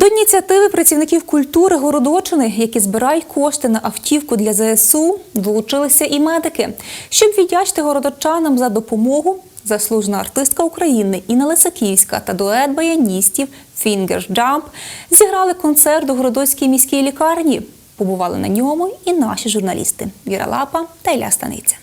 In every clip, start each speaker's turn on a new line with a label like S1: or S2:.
S1: До ініціативи працівників культури Городочини, які збирають кошти на автівку для ЗСУ, долучилися і медики. Щоб віддячити городочанам за допомогу, заслужена артистка України Інна Лисаківська та дует баяністів Fingers Jump зіграли концерт у Городоцькій міській лікарні. Побували на ньому і наші журналісти Віра Лапа та Ілля Станиця.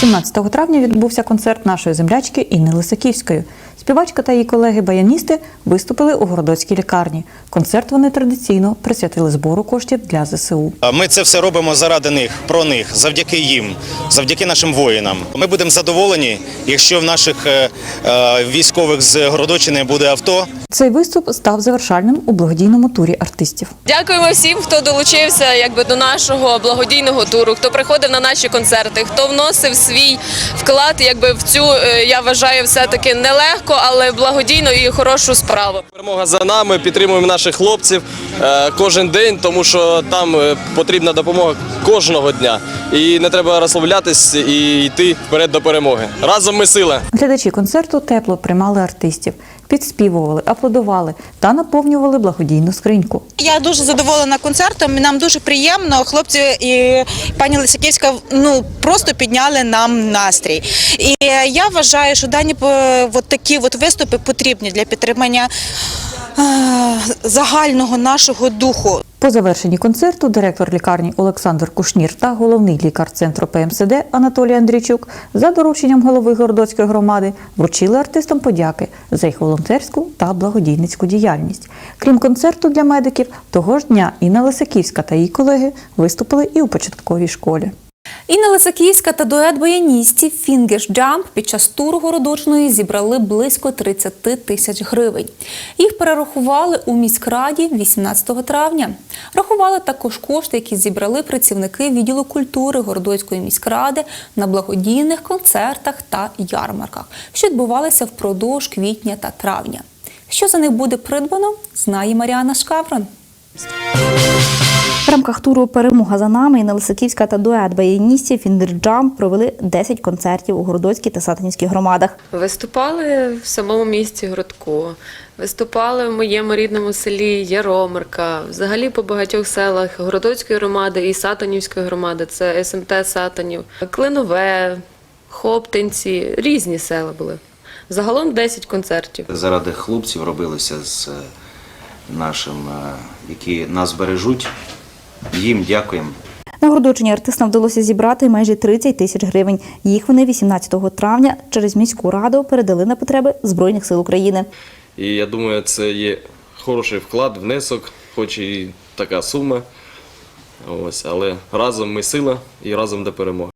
S2: 17 травня відбувся концерт нашої землячки Інни Лисаківської. Співачка та її колеги-баяністи виступили у городоцькій лікарні. Концерт вони традиційно присвятили збору коштів для ЗСУ.
S3: Ми це все робимо заради них, про них, завдяки їм, завдяки нашим воїнам. Ми будемо задоволені, якщо в наших е, е, військових з Городочини буде авто.
S2: Цей виступ став завершальним у благодійному турі артистів.
S4: Дякуємо всім, хто долучився якби до нашого благодійного туру, хто приходив на наші концерти, хто вносив свій вклад, якби в цю е, я вважаю, все таки нелегко, але благодійну і хорошу справу.
S5: Перемога за нами, підтримуємо наших хлопців е, кожен день, тому що там е, потрібна допомога кожного дня. І не треба розслаблятись і йти вперед до перемоги. Разом ми сила.
S2: Глядачі концерту тепло приймали артистів, підспівували, аплодували та наповнювали благодійну скриньку.
S6: Я дуже задоволена концертом. Нам дуже приємно. Хлопці і пані Лисаківська ну просто підняли нам настрій. І я вважаю, що дані е, от такі от виступи потрібні для підтримання е, загального нашого духу.
S2: По завершенні концерту директор лікарні Олександр Кушнір та головний лікар центру ПМСД Анатолій Андрійчук за дорученням голови Городоцької громади вручили артистам подяки за їх волонтерську та благодійницьку діяльність. Крім концерту для медиків, того ж дня Інна Лисаківська та її колеги виступили і у початковій школі.
S1: Інна Лисаківська та дует баяністів Fingers Jump під час туру Городочної зібрали близько 30 тисяч гривень. Їх перерахували у міськраді 18 травня. Рахували також кошти, які зібрали працівники відділу культури Городоцької міськради на благодійних концертах та ярмарках, що відбувалися впродовж квітня та травня. Що за них буде придбано, знає Маріана Шкаврон.
S7: В рамках туру Перемога за нами Інна Лисаківська та дует баяністів Фіндерджам провели 10 концертів у Городоцькій та Сатанівській громадах.
S4: Виступали в самому місті Гродку, виступали в моєму рідному селі Яромирка, взагалі по багатьох селах Городоцької громади і Сатанівської громади, це СМТ Сатанів, Клинове, Хоптинці, різні села були. Загалом 10 концертів.
S8: заради хлопців робилося з е, нашим, е, які нас бережуть. Їм дякуємо.
S7: На Городочині артистам вдалося зібрати майже 30 тисяч гривень. Їх вони 18 травня через міську раду передали на потреби Збройних сил України.
S5: І я думаю, це є хороший вклад, внесок, хоч і така сума. Ось, але разом ми сила і разом до перемоги.